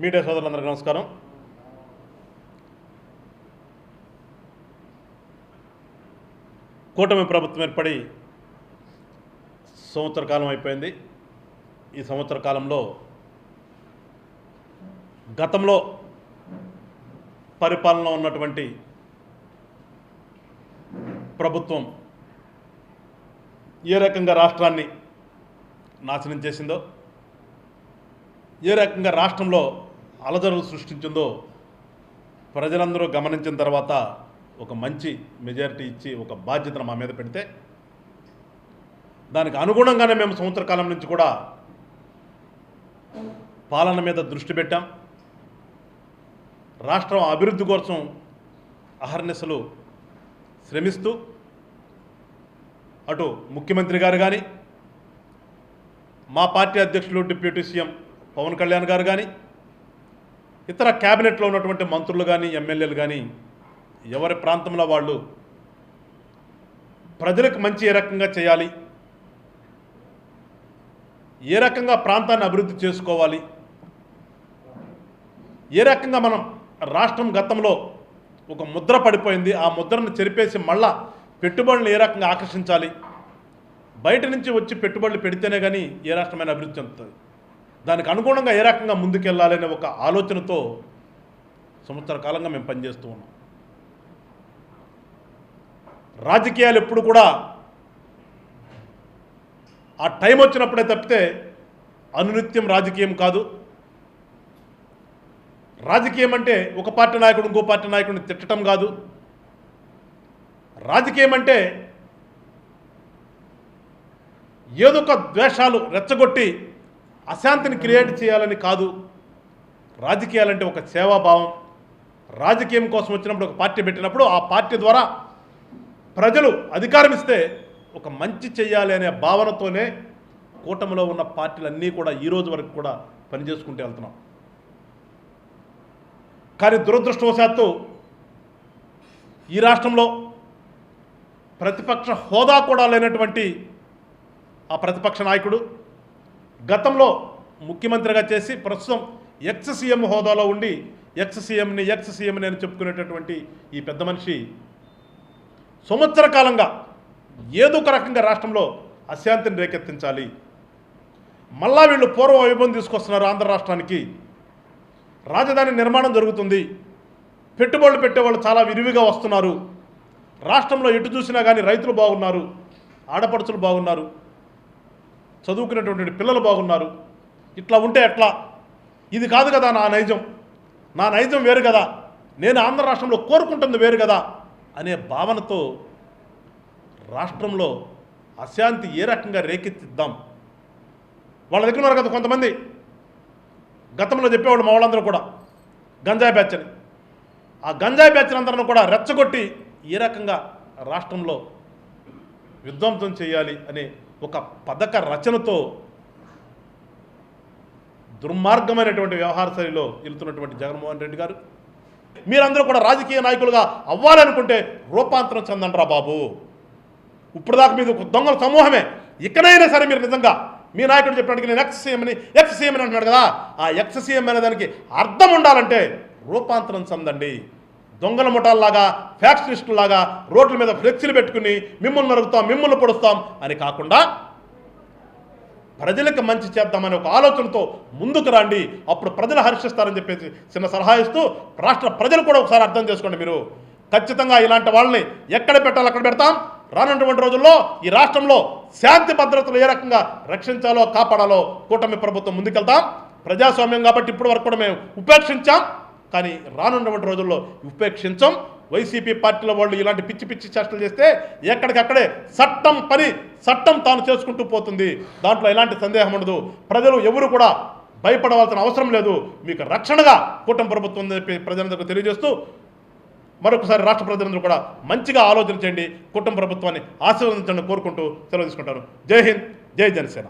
Media సోదరులందరికీ నమస్కారం. కూటమి ప్రభుత్వం ఏర్పడి సంవత్సర కాలం అయిపోయింది. ఈ సంవత్సర కాలంలో గతంలో పరిపాలన ఉన్నటువంటి ప్రభుత్వం ఏ రకంగా రాష్ట్రాన్ని నాశనం చేసిందో ఏ రకంగా రాష్ట్రంలో అలజడులు సృష్టించిందో ప్రజలందరూ గమనించిన తర్వాత ఒక మంచి మెజారిటీ ఇచ్చి ఒక బాధ్యతను మా మీద పెడితే దానికి అనుగుణంగానే మేము సంవత్సర కాలం నుంచి కూడా పాలన మీద దృష్టి పెట్టాం. రాష్ట్రం అభివృద్ధి కోసం అహర్నిశలు శ్రమిస్తూ అటు ముఖ్యమంత్రి గారు కానీ మా పార్టీ అధ్యక్షులు డిప్యూటీ సీఎం పవన్ కళ్యాణ్ గారు కానీ ఇతర క్యాబినెట్లో ఉన్నటువంటి మంత్రులు కానీ ఎమ్మెల్యేలు కానీ ఎవరి ప్రాంతంలో వాళ్ళు ప్రజలకు మంచి ఏ రకంగా చేయాలి ఏ రకంగా ప్రాంతాన్ని అభివృద్ధి చేసుకోవాలి ఏ రకంగా మనం రాష్ట్రం గతంలో ఒక ముద్ర పడిపోయింది ఆ ముద్రను చెరిపేసి మళ్ళా పెట్టుబడులను ఏ రకంగా ఆకర్షించాలి బయట నుంచి వచ్చి పెట్టుబడులు పెడితేనే కానీ ఏ రాష్ట్రమైన అభివృద్ధి చెందుతుంది. దానికి అనుగుణంగా ఏ రకంగా ముందుకెళ్ళాలనే ఒక ఆలోచనతో సంవత్సర కాలంగా మేము పనిచేస్తూ ఉన్నాం. రాజకీయాలు ఎప్పుడు కూడా ఆ టైం వచ్చినప్పుడే తప్పితే అనునిత్యం రాజకీయం కాదు. రాజకీయం అంటే ఒక పార్టీ నాయకుడు ఇంకో పార్టీ నాయకుడిని తిట్టడం కాదు. రాజకీయం అంటే ఏదో ఒక ద్వేషాలు రెచ్చగొట్టి అశాంతిని క్రియేట్ చేయాలని కాదు. రాజకీయాలంటే ఒక సేవాభావం. రాజకీయం కోసం వచ్చినప్పుడు ఒక పార్టీ పెట్టినప్పుడు ఆ పార్టీ ద్వారా ప్రజలు అధికారం ఇస్తే ఒక మంచి చేయాలి అనే భావనతోనే కూటమిలో ఉన్న పార్టీలన్నీ కూడా ఈ రోజు వరకు కూడా పనిచేసుకుంటూ వెళ్తున్నాం. కానీ దురదృష్టవశాత్తు ఈ రాష్ట్రంలో ప్రతిపక్ష హోదా కూడా లేనటువంటి ఆ ప్రతిపక్ష నాయకుడు గతంలో ముఖ్యమంత్రిగా చేసి ప్రస్తుతం ఎక్స్ సీఎం హోదాలో ఉండి ఎక్స్ సీఎంని ఎక్స్ సీఎంని అని చెప్పుకునేటటువంటి ఈ పెద్ద మనిషి సంవత్సర కాలంగా ఏదో ఒక రకంగా రాష్ట్రంలో అశాంతిని రేకెత్తించాలి. మళ్ళా వీళ్ళు పూర్వ వైభవం తీసుకొస్తున్నారు ఆంధ్ర రాష్ట్రానికి. రాజధాని నిర్మాణం జరుగుతుంది. పెట్టుబడులు పెట్టేవాళ్ళు చాలా విరివిగా వస్తున్నారు. రాష్ట్రంలో ఎటు చూసినా కానీ రైతులు బాగున్నారు ఆడపడుచులు బాగున్నారు. చదువుకునేటువంటి పిల్లలు బాగున్నారు. ఇట్లా ఉంటే ఎట్లా? ఇది కాదు కదా నా నైజం. నా నైజం వేరు కదా. నేను ఆంధ్ర రాష్ట్రంలో కోరుకుంటుంది వేరు కదా అనే భావనతో రాష్ట్రంలో అశాంతి ఏ రకంగా రేకెత్తిద్దాం? వాళ్ళ దగ్గర ఉన్నారు కదా కొంతమంది. గతంలో చెప్పేవాళ్ళు మా వాళ్ళందరూ కూడా. గంజాయి బ్యాచ్ అని ఆ గంజాయి బ్యాచ్ అందరిని కూడా రెచ్చగొట్టి ఏ రకంగా రాష్ట్రంలో విధ్వంసం చేయాలి అనే ఒక పథక రచనతో దుర్మార్గమైనటువంటి వ్యవహార శైలిలో ఇరుతున్నటువంటి జగన్మోహన్ రెడ్డి గారు. మీరందరూ కూడా రాజకీయ నాయకులుగా అవ్వాలనుకుంటే రూపాంతరం చెందండి రా బాబు. ఇప్పటిదాకా మీద ఒక దొంగల సమూహమే. ఇకనైనా సరే మీరు నిజంగా మీ నాయకుడు చెప్పడానికి నేను ఎక్స్ సీఎంని ఎక్స్ సీఎం అని అంటున్నాడు కదా. ఆ ఎక్స్ సీఎం అనే దానికి అర్థం ఉండాలంటే రూపాంతరం చెందండి. దొంగల ముఠాల్లాగా ఫ్యాక్షనిస్టులాగా రోడ్ల మీద ఫ్లెక్సీలు పెట్టుకుని మిమ్మల్ని నరుగుతాం మిమ్మల్ని పొడుస్తాం అని కాకుండా ప్రజలకు మంచి చేద్దామనే ఒక ఆలోచనతో ముందుకు రండి. అప్పుడు ప్రజలు హర్షిస్తారని చెప్పేసి చిన్న సలహా ఇస్తూ రాష్ట్ర ప్రజలు కూడా ఒకసారి అర్థం చేసుకోండి మీరు. ఖచ్చితంగా ఇలాంటి వాళ్ళని ఎక్కడ పెట్టాలో అక్కడ పెడతాం. రానున్నటువంటి రోజుల్లో ఈ రాష్ట్రంలో శాంతి భద్రతలు ఏ రకంగా రక్షించాలో కాపాడాలో కూటమి ప్రభుత్వం ముందుకెళ్తాం. ప్రజాస్వామ్యం కాబట్టి ఇప్పటి వరకు కూడా మేము ఉపేక్షించాం. కానీ రానున్నటువంటి రోజుల్లో ఉపేక్షించం. వైసీపీ పార్టీల వాళ్ళు ఇలాంటి పిచ్చి పిచ్చి చేష్టలు చేస్తే ఎక్కడికక్కడే చట్టం పని చట్టం తాను చేసుకుంటూ పోతుంది. దాంట్లో ఎలాంటి సందేహం ఉండదు. ప్రజలు ఎవరు కూడా భయపడవలసిన అవసరం లేదు. మీకు రక్షణగా కూటమి ప్రభుత్వం అని చెప్పి ప్రజలందరికీ తెలియజేస్తూ మరొకసారి రాష్ట్ర ప్రజలందరూ కూడా మంచిగా ఆలోచన చేయండి. కుటుంబ ప్రభుత్వాన్ని ఆశీర్వదించండి కోరుకుంటూ సెలవు తీసుకుంటాను. జై హింద్ జై జనసేన.